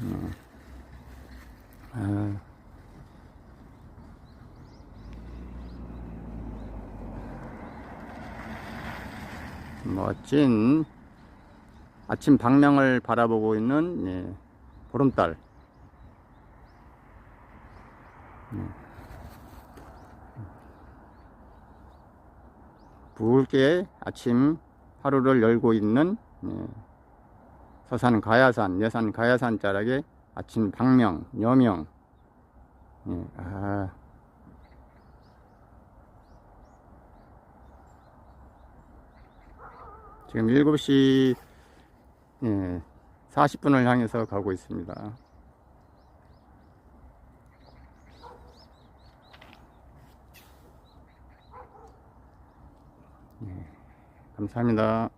음. 아. 멋진 아침 방명을 바라보고 있는 예, 보름달. 예. 붉게 아침 하루를 열고 있는 예, 서산 가야산, 여산 가야산 자락의 아침 방명, 여명. 예, 아. 지금 7시 예, 40분을 향해서 가고 있습니다. 예, 감사합니다.